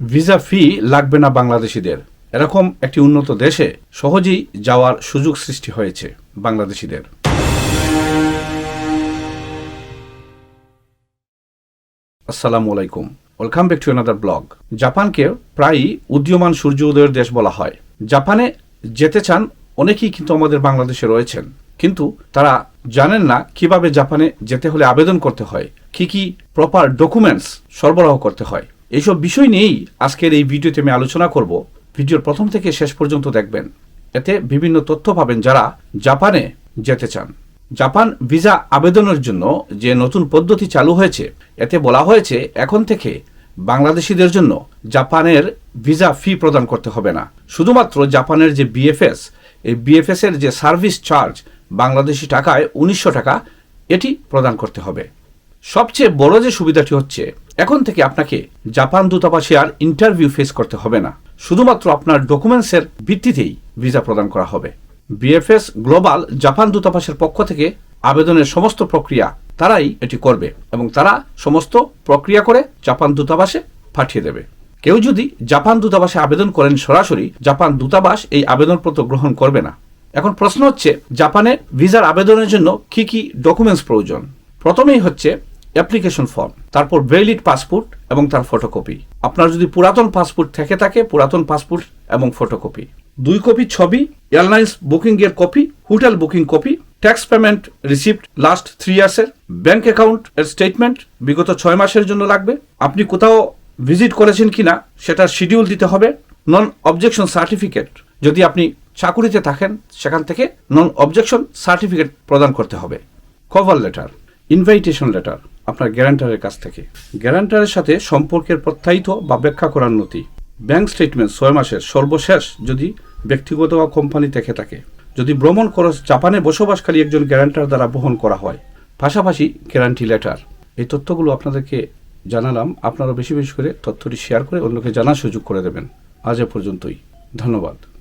Visa ফি লাগবে না বাংলাদেশিদের। এরকম একটি উন্নত দেশে সহজেই যাওয়ার সুযোগ সৃষ্টি হয়েছে বাংলাদেশিদের। আসসালামু আলাইকুম। Welcome back to another blog. জাপানকে প্রায়ই উদীয়মান সূর্য উদয়ের দেশ বলা হয়। জাপানে যেতে চান অনেকেই কিন্তু আমাদের বাংলাদেশে রয়েছেন। কিন্তু তারা জানেন না কীভাবে জাপানে যেতে হলে আবেদন করতে হয়, কি কি প্রপার ডকুমেন্টস সরবরাহ করতে হয়। এইসব বিষয় নিয়েই আজকের এই ভিডিওতে আমি আলোচনা করব। ভিডিওর প্রথম থেকে শেষ পর্যন্ত দেখবেন। এতে বিভিন্ন তথ্য পাবেন যারা জাপানে যেতে চান। জাপান ভিসা আবেদনের জন্য যে নতুন পদ্ধতি চালু হয়েছে, এতে বলা হয়েছে এখন থেকে বাংলাদেশিদের জন্য জাপানের ভিসা ফি প্রদান করতে হবে না। শুধুমাত্র জাপানের যে বিএফএস, এই বিএফএস এর যে সার্ভিস চার্জ বাংলাদেশি টাকায় উনিশশো টাকা, এটি প্রদান করতে হবে। সবচেয়ে বড় যে সুবিধাটি হচ্ছে এখন থেকে আপনাকে জাপান দূতাবাসে আর ইন্টারভিউ ফেস করতে হবে না। শুধুমাত্র আপনার ডকুমেন্টসের ভিত্তিতেই ভিসা প্রদান করা হবে। বিএফএস গ্লোবাল জাপান দূতাবাসের পক্ষ থেকে আবেদনের সমস্ত প্রক্রিয়া তারাই এটি করবে এবং তারা সমস্ত প্রক্রিয়া করে জাপান দূতাবাসে পাঠিয়ে দেবে। কেউ যদি জাপান দূতাবাসে আবেদন করেন সরাসরি, জাপান দূতাবাস এই আবেদনপত্র গ্রহণ করবে না। এখন প্রশ্ন হচ্ছে, জাপানে ভিসার আবেদনের জন্য কি কি ডকুমেন্টস প্রয়োজন? প্রথমেই হচ্ছে অ্যাপ্লিকেশন ফর্ম, তারপর ভ্যালিড পাসপোর্ট এবং তার ফটোকপি আপনার যদি পুরাতন পাসপোর্ট থেকে থাকে, পুরাতন পাসপোর্ট এবং ফটোকপি দুই কপি ছবি এয়ারলাইন্স বুকিং এর copy hotel booking copy tax payment receipt last three ইয়ার্সের bank account এর স্টেটমেন্ট বিগত ছয় মাসের জন্য লাগবে। আপনি কোথাও ভিজিট করেছেন কিনা, সেটার শিডিউল দিতে হবে। নন অবজেকশন সার্টিফিকেট যদি আপনি চাকুরিতে থাকেন, সেখান থেকে নন অবজেকশন সার্টিফিকেট প্রদান করতে হবে। কভার লেটার ইনভাইটেশন লেটার আপনার গ্যারান্টারের কাছ থেকে। গ্যারান্টারের সাথে সম্পর্কের প্রত্যায়িত বা ব্যাখ্যা করার নথি। ব্যাংক স্টেটমেন্ট ছয় মাসের সর্বশেষ যদি ব্যক্তিগত বা কোম্পানি থেকে থাকে। যদি ভ্রমণ খরচ জাপানে বসবাসকারী একজন গ্যারান্টার দ্বারা বহন করা হয়। পাশাপাশি গ্যারান্টি লেটার। এই তথ্যগুলো আপনাদেরকে জানালাম। আপনারা বেশি বেশি করে তথ্যটি শেয়ার করে অন্যকে জানার সুযোগ করে দেবেন। আজ এ পর্যন্তই। ধন্যবাদ।